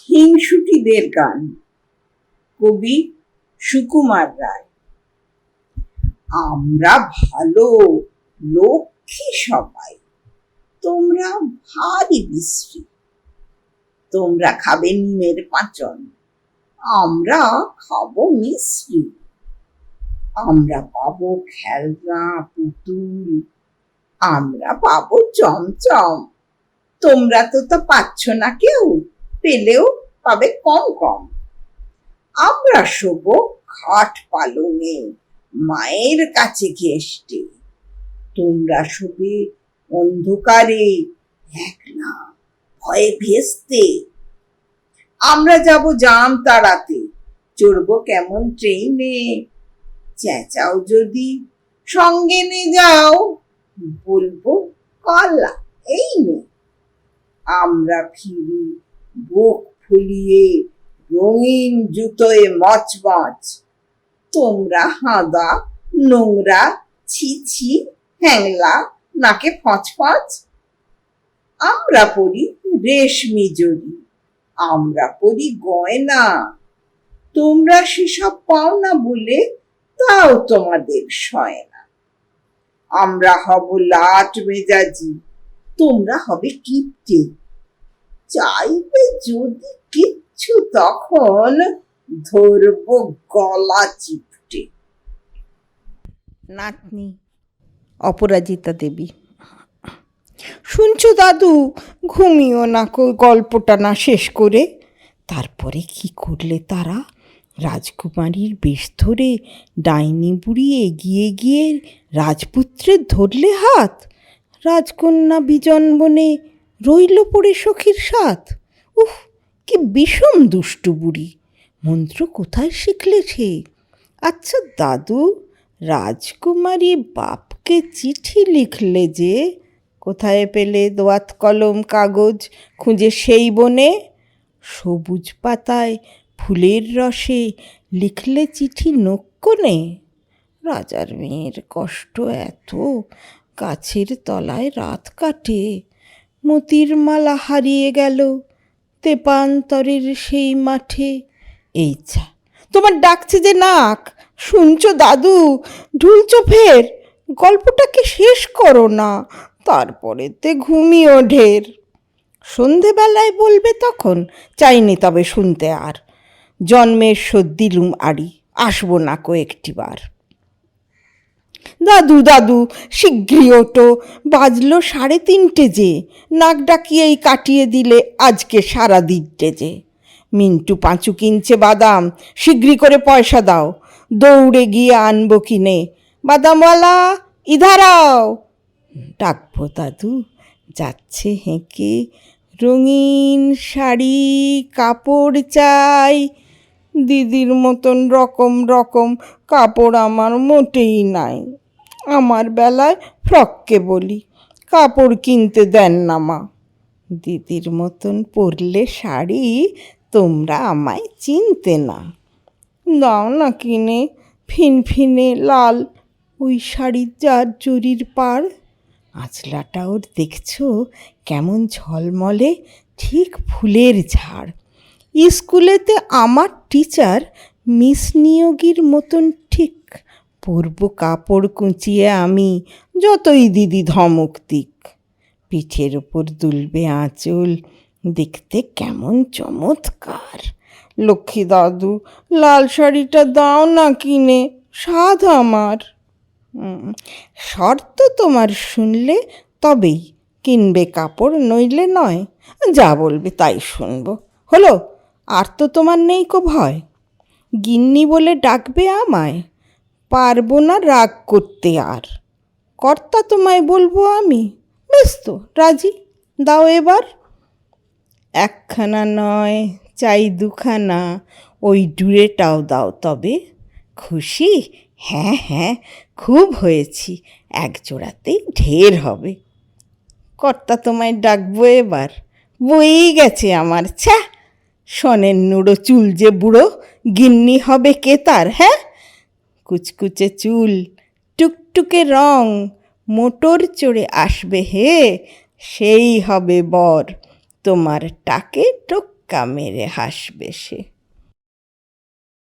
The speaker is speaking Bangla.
হিংসুটিদের গান। কবি সুকুমার রায়। আমরা ভালো লক্ষ্মী সবাই, তোমরা ভারী বিশ্রী। তোমরা খাবে নিমের পাঁচন, আমরা খাব মিশ্রি আমরা পাবো খেলনা, পুতুল, আমরা পাবো চমচম। তোমরা তো তা পাচ্ছ না কেউ। পেলেও পাবে কম কম। আমরা শোবো খাট পালঙে মায়ের কাছে ঘেষ্টে তোমরা শোবে অন্ধকারে, একলা, ভয়ে ভেস্তে। আমরা যাব জাম তাড়াতে চড়বো কেমন ট্রেনে। চেঁচাও যদি, সঙ্গে নিয়ে যাও, বলব, কলা, এই নে। আমরা ফিরি বুক ফুলিয়ে রঙিন জুতোয় মচমচ। তোমরা হাঁদা, নোংরা ছি ছি হ্যাংলা, নাকে ফচফচ। আমরা পড়ি রেশমি জড়ি আমরা গয়না। তোমরা সেসব পাও না বলে তাও তোমাদের সয় না আমরা হব লাট মেজাজি, তোমরা হবে কিপটে। চাইবে যদি কিচ্ছু তখন ধরবো গলা চিপটে। নাতনি, অপরাজিতা দেবী, শুনছো দাদু, ঘুমিও না গল্পটা না শেষ করে। তারপরে কি করলে তারা? রাজকুমারীর বেশ ধরে ডাইনি বুড়ি এগিয়ে গিয়ে রাজপুত্রের ধরলে হাত? রাজকন্যা বিজন বনে রইল পড়ে সখীর সাথ। উফ, কি বিষম দুষ্টু বুড়ি। মন্ত্র কোথায় শিখলে সে? আচ্ছা দাদু, রাজকুমারী বাপকে চিঠি লিখলে যে, কোথায় পেলে দোয়াত কলম, কাগজ, খুঁজে সেই বনে? সবুজ পাতায় ফুলের রসে লিখলে চিঠি নক্ষণে? রাজার মেয়ের কষ্ট এত, গাছের তলায় রাত কাটে। মতির মালা হারিয়ে গেল তেপান্তরের সেই মাঠে। এই যা তোমার ডাকছে যে নাক, শুনছো দাদু, ঢুলছো ফের, গল্পটাকে শেষ করো না, তারপরেতে ঘুমিও ঢের। সন্ধেবেলায় বলবে তখন, চাইনি তবে শুনতে আর, জন্মের দিলুম আড়ি, আসব না কয়েকটিবার দাদু দাদু, শীঘ্রই ওটো বাজলো সাড়ে তিনটে যে। নাক ডাকিয়েই কাটিয়ে দিলে আজকে সারা দিনটে যে। মিন্টু পাঁচু কিনছে বাদাম, শীঘ্রই করে পয়সা দাও। দৌড়ে গিয়ে আনব কিনে। বাদামওয়ালা ইধারাও ডাকবো দাদু, যাচ্ছে হেঁকে। রঙিন শাড়ি, কাপড় চাই। দিদির মতন রকম রকম কাপড় আমার মোটেই নাই। আমার বেলায় ফ্রককে বলি, কাপড় কিনতে দেন না মা। দিদির মতন পরলে শাড়ি তোমরা আমায় চিনতে না। দাও না কিনে ফিনফিনে লাল ওই শাড়ির যার জরির পাড়। আঁচলাটা ওর দেখছ কেমন ঝলমলে, ঠিক ফুলের ঝাড়। স্কুলেতে আমার টিচার মিস নিয়োগীর মতন ঠিক। পরব কাপড় কুঁচিয়ে আমি যতই দিদি ধমক দিক। পিঠের ওপর দুলবে আঁচল, দেখতে কেমন চমৎকার। লক্ষ্মী দাদু, লাল শাড়িটা দাও না কিনে, স্বাদ আমার। শর্ত তোমার শুনলে তবেই কিনবে কাপড়, নইলে নয়। যা বলবে তাই শুনব। হলো? আর তো তোমার নেই কো ভয়। গিন্নি বলে ডাকবে আমায়, পারব না রাগ করতে আর। কর্তা তোমায় বলব আমি। বেশ তো রাজি, দাও এবার। একখানা নয়, চাই দুখানা, ওই ডুরেটাও দাও তবে। খুশি? হ্যাঁ হ্যাঁ খুব হয়েছি, এক জোড়াতেই ঢের হবে। কর্তা তোমায় ডাকবো এবার। বই গেছে আমার, ছ্যা। সনের নুড়ো চুল যে বুড়ো, গিন্নি হবে কে তার হ্যাঁ? কুচকুচে চুল, টুকটুকে রং, মোটর চড়ে আসবে হে, সেই হবে বর, তোমার টাকে টোক্কা মেরে হাসবে সে।